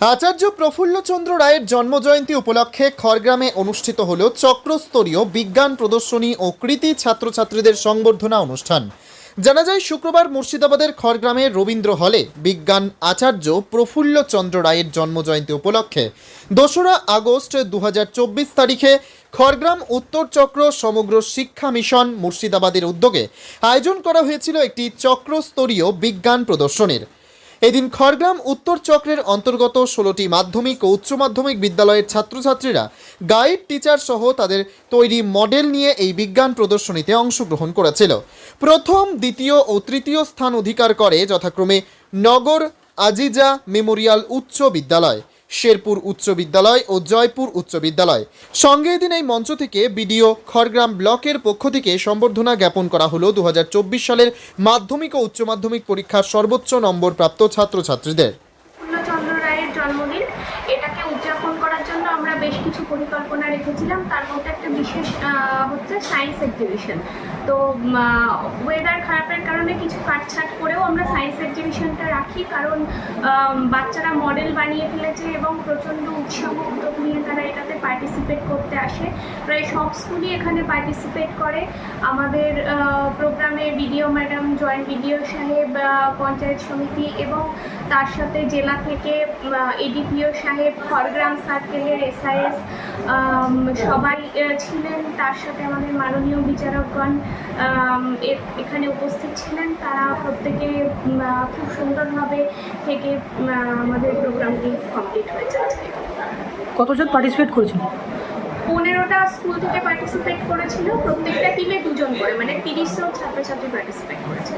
আচার্য প্রফুল্লচন্দ্র রায়ের জন্মজয়ন্তী উপলক্ষে খড়গ্রামে অনুষ্ঠিত হল চক্রস্তরীয় বিজ্ঞান প্রদর্শনী ও কৃতি ছাত্রছাত্রীদের সংবর্ধনা অনুষ্ঠান। জানা যায়, শুক্রবার মুর্শিদাবাদের খড়গ্রামে রবীন্দ্র হলে বিজ্ঞান আচার্য প্রফুল্লচন্দ্র রায়ের জন্মজয়ন্তী উপলক্ষে দোসরা আগস্ট দু হাজার চব্বিশ তারিখে খড়গ্রাম উত্তর চক্র সমগ্র শিক্ষা মিশন মুর্শিদাবাদের উদ্যোগে আয়োজন করা হয়েছিল একটি চক্রস্তরীয় বিজ্ঞান প্রদর্শনীর। এদিন খড়গ্রাম উত্তর চক্রের অন্তর্গত ষোলোটি মাধ্যমিক ও উচ্চ মাধ্যমিক বিদ্যালয়ের ছাত্রছাত্রীরা গাইড, টিচার সহ তাদের তৈরি মডেল নিয়ে এই বিজ্ঞান প্রদর্শনীতে অংশগ্রহণ করেছিল। প্রথম, দ্বিতীয় ও তৃতীয় স্থান অধিকার করে যথাক্রমে নগর আজিজা মেমোরিয়াল উচ্চ বিদ্যালয়। শেরপুর উচ্চ বিদ্যালয় ও জয়পুর উচ্চ বিদ্যালয়। সঙ্গে এদিন এই মঞ্চ থেকে বিডিও খড়গ্রাম ব্লকের পক্ষ থেকে সম্বর্ধনা জ্ঞাপন করা হলো দু হাজার চব্বিশ সালের মাধ্যমিক ও উচ্চ মাধ্যমিক পরীক্ষার সর্বোচ্চ নম্বর প্রাপ্ত ছাত্রছাত্রীদের জন্মদিন। বেশ কিছু পরিকল্পনা রেখেছিলাম। তার মধ্যে একটা বিশেষ হচ্ছে সায়েন্স এক্সিবিশন তো ওয়েদার খারাপের কারণে কিছু কাটছাট করেও আমরা সায়েন্স এক্সিবিশনটা রাখি, কারণ বাচ্চারা মডেল বানিয়ে ফেলেছে এবং প্রচণ্ড উৎসাহ, উদ্যোগ নিয়ে তারা এটাতে পার্টিসিপেট করতে আসে। প্রায় সব স্কুলই এখানে পার্টিসিপেট করে। আমাদের প্রোগ্রামে বিডিও ম্যাডাম জয়েন্ট বিডিও সাহেব পঞ্চায়েত সমিতি এবং তার সাথে জেলা থেকে এডিপিও সাহেব খড়গ্রাম সার্কেলের এসআইএস সবাই ছিলেন। তার সাথে আমাদের মাননীয় বিচারকগণ এখানে উপস্থিত ছিলেন। তারা প্রত্যেকে খুব সুন্দরভাবে থেকে আমাদের প্রোগ্রামটি কমপ্লিট হয়েছে কতজন পার্টিসিপেট করেছিল? পনেরোটা স্কুল থেকে পার্টিসিপেট করেছিল, প্রত্যেকটা টিমে দুজন করে মানে তিরিশ জন ছাত্রছাত্রী পার্টিসিপেট করেছে।